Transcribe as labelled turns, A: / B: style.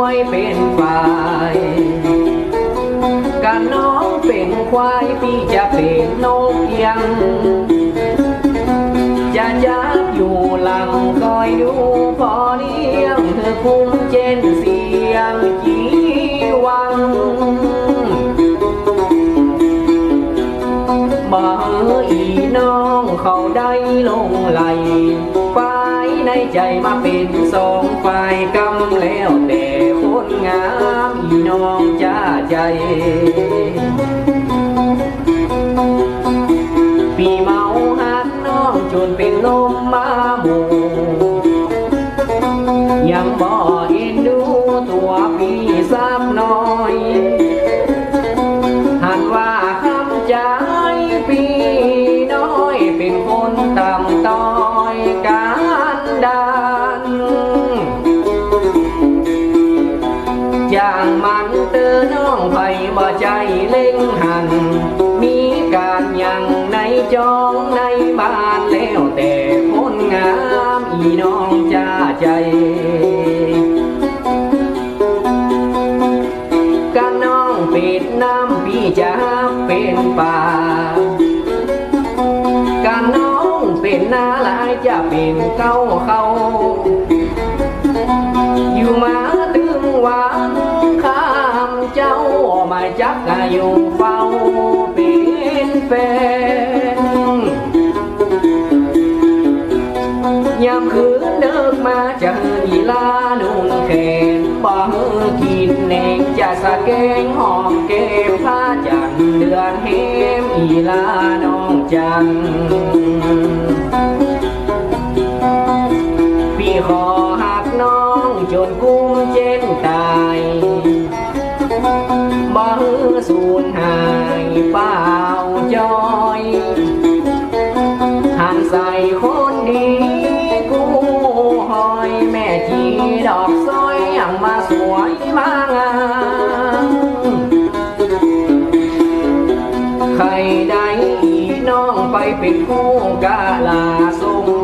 A: วยเป็นฝ่ายการน้องเป็นควายพี่จะเป็นนกเอียงจะยับอยู่หลังคอยดูพอเลี้ยงเธอคุ้มเจนเสียงจีวังมาอีน้องเขาได้ลงไหลฝ่า ในใจมาเป็นสองฝ่ายกำแล้วแต่คนงามีน้องจ้าใจ ปีเมาหักน้องจนเป็นลมมาหมู่ยังบ่เอ็นดูตัวพี่ซ้ำน้อย มันเตอน้องไปบ่ใจเล่งหัน มีการยังในจองในบ้านแล้วแต่คนงามอีน้องจ้าใจการน้องเป็ดน้ำพี่จะเป็นป่าการน้องเป็นนาลายจะเป็นเก้าเขาักกะอยู่เฝ้าเป็นแฟนยามคืนเดิกมาจะอีลานุ่งแขนบ่มือกินแหนงจะสะแกงหอมเก็บผ้าจันเดือนเฮมอีลาน้องจัน สูญหายเปล่าจอยหันใส่คนดีกูหอยแม่จีดอกซอยอย่างมาสวยมางามใครได้น้องไปเป็นคู่กาลาทร